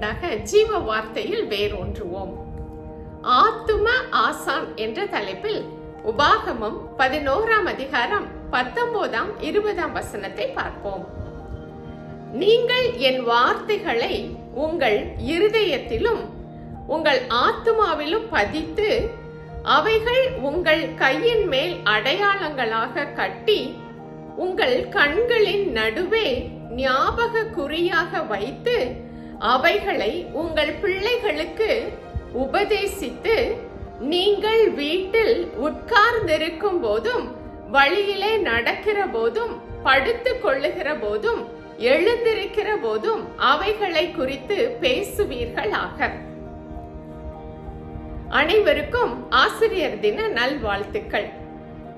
உண்டாக ஜீவ வார்த்தையில் வேரூன்றுவோம். ஆத்தும ஆசான் என்ற தலைப்பில் உபாகமம் பதினோராம் அதிகாரம் பத்தொன்பதாம் இருபதாம் வசனத்தை பார்ப்போம். நீங்கள் என் வார்த்தைகளை உங்கள் இருதயத்திலும் உங்கள் ஆத்துமாவிலும் பதித்து அவைகள் உங்கள் கையின் மேல் அடையாளங்களாக கட்டி உங்கள் கண்களின் நடுவே ஞாபக குறியாக வைத்து அவைகளை உங்கள் பிள்ளைகளுக்கு உபதேசித்து நீங்கள் வீட்டில் உட்கார்ந்திருக்கும் போதும் வழியிலே நடக்கிற போதும் படுத்து கொள்ளுகிற போதும் எழுந்திருக்கிற போதும் அவைகளை குறித்து பேசுவீர்களாக. அனைவருக்கும் ஆசிரியர் தின நல்வாழ்த்துக்கள்.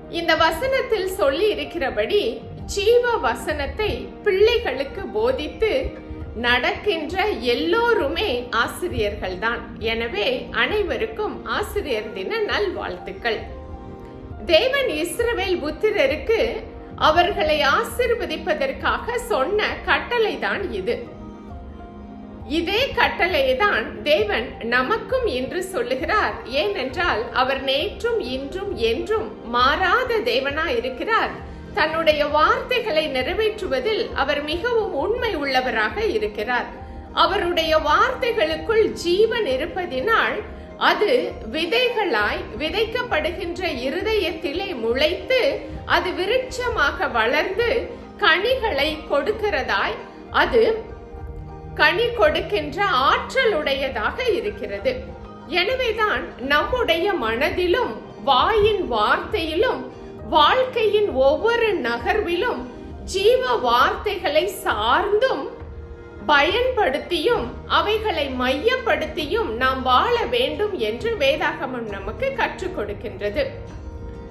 இந்த வசனத்தில் சொல்லி இருக்கிறபடி ஜீவ வசனத்தை பிள்ளைகளுக்கு போதித்து நடக்கின்ற எல்லோருமே ஆசிரியர்கள் தான் எனவே அனைவருக்கும் ஆசிரியர் தின நல்வாழ்த்துக்கள். தேவன் இஸ்ரவேல் புத்திரருக்கு அவர்களை ஆசிர்வதிப்பதற்காக சொன்ன கட்டளை தான் இது. இதே கட்டளையை தான் தேவன் நமக்கும் இன்று சொல்லுகிறார். ஏனென்றால் அவர் நேற்றும் இன்றும் என்றும் மாறாத தேவனா இருக்கிறார் தன்னுடைய வார்த்தைகளை நிறைவேற்றுவதில் அவர் மிகவும் உண்மை உள்ளவராக இருக்கிறார். அவருடைய வார்த்தைகளுக்குள் ஜீவன் இருப்பதினால் அது விதைகளாய் விதைக்கப்படுகின்ற இருதயத்திலே முளைத்து அது விருட்சமாக வளர்ந்து கனிகளை கொடுக்கிறதாய் அது கனி கொடுக்கின்ற ஆற்றலுடையதாக இருக்கிறது. எனவேதான் நம்முடைய மனதிலும் வாயின் வார்த்தையிலும் வாழ்க்கையின் ஒவ்வொரு நகர்விலும் ஜீவ வார்த்தைகளை சார்ந்தும் பயன்படுத்தியும் அவைகளை மையப்படுத்தியும் நாம் வாழ வேண்டும் என்று வேதாகமம் நமக்கு கற்றுக் கொடுக்கின்றது.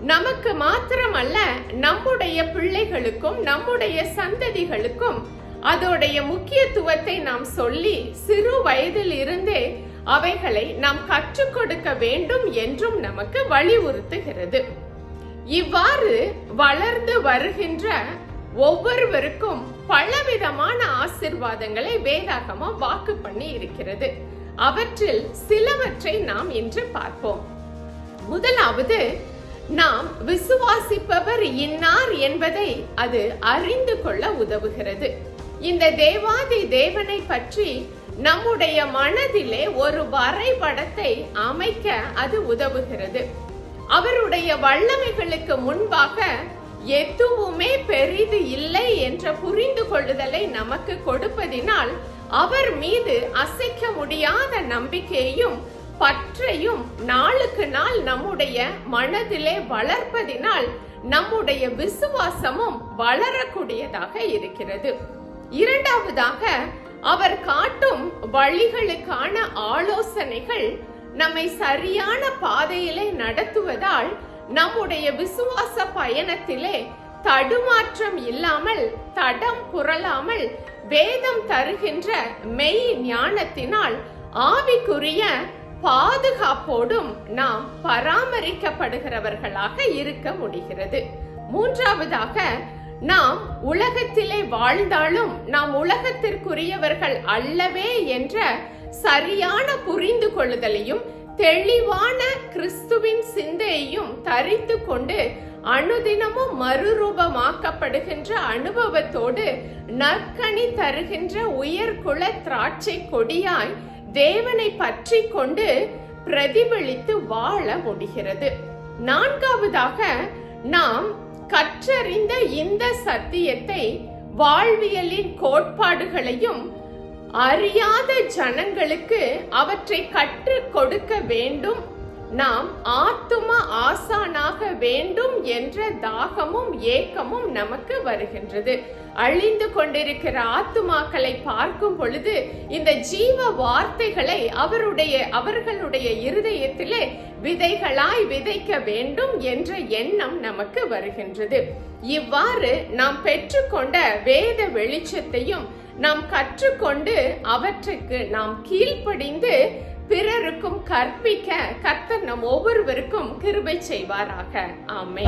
நமக்கு மாத்திரமல்ல நம்முடைய பிள்ளைகளுக்கும் நம்முடைய சந்ததிகளுக்கும் அதோடைய முக்கியத்துவத்தை நாம் சொல்லி சிறு வயதில் இருந்தே அவைகளை நாம் கற்றுக் கொடுக்க வேண்டும் என்றும் நமக்கு வலியுறுத்துகிறது. இவ்வாறு வளர்ந்து வருகின்ற ஒவ்வொருவருக்கும் பலவிதமான ஆசிர்வாதங்களை வேதாகமா வாக்கு பண்ணி இருக்கிறது. அவற்றில் சிலவற்றை நாம் இன்று பார்ப்போம். முதலாவது நாம் விசுவாசிப்பவர் இன்னார் என்பதை அது அறிந்து கொள்ள உதவுகிறது. இந்த தேவாதி தேவனை பற்றி நம்முடைய மனதிலே ஒரு வரைபடத்தை அமைக்க அது உதவுகிறது. அவருடைய வல்லமைகளுக்கு முன்பாக எதுவுமே பெரிது இல்லை என்ற புரிந்து கொள்ளுதலை நமக்கு கொடுப்பதினால் அவர் மீது அசைக்க முடியாத நம்பிக்கையும் பற்றையும் நாளுக்கு நாள் நம்முடைய மனதிலே வளர்ப்பதினால் நம்முடைய விசுவாசமும் வளரக்கூடியதாக இருக்கிறது. இரண்டாவதாக அவர் காட்டும் வழிகளுக்கான ஆலோசனைகள் நம்மை சரியான பாதையிலே நடத்துவதால் நம்முடைய விசுவாச பயணத்திலே தடுமாற்றம் இல்லாமல் தடம் புரளாமல் வேதம் தருகின்ற மெய் ஞானத்தினால் ஆவிக்குரிய பாதுகாப்போடும் நாம் பராமரிக்கப்படுகிறவர்களாக இருக்க முடிகிறது. மூன்றாவதாக நாம் உலகத்திலே வாழ்ந்தாலும் நாம் உலகத்திற்குரியவர்கள் அல்லவே என்ற சரியான புரிந்து கொள்ளுதலையும் தெளிவான கிறிஸ்துவின் சிந்தையையும் தரித்து கொண்டு அனுதினமும் மறுரூபமாக்கப்படுகின்ற அனுபவத்தோடு நற்கனி தருகின்ற உயர்குல திராட்சை கொடியாய் தேவனை பற்றி கொண்டு பிரதிபலித்து வாழ முடிகிறது. நான்காவதாக நாம் கற்றறிந்த இந்த சத்தியத்தை வாழ்வியலின் கோட்பாடுகளையும் அறியாத ஜனங்களுக்கு அவற்றை கற்றுக் கொடுக்க வேண்டும் நாம் ஆத்தும ஆசானாக வேண்டும் என்ற தாகமும் ஏக்கமும் நமக்கு வருகின்றது. அழிந்து கொண்டிருக்கிற ஆத்துமாக்களை பார்க்கும் பொழுது இந்த ஜீவ வார்த்தைகளை அவருடைய அவர்களுடைய இருதயத்திலே விதைகளாய் விதைக்க வேண்டும் என்ற எண்ணம் நமக்கு வருகின்றது. இவ்வாறு நாம் பெற்றுக்கொண்ட வேத வெளிச்சத்தையும் நாம் கற்றுக்கொண்டு அவற்றுக்கு நாம் கீழ்ப்படிந்து பிறருக்கும் கற்பிக்க கர்த்தர் நம் ஒவ்வொருவருக்கும் கிருபை செய்வாராக. ஆமை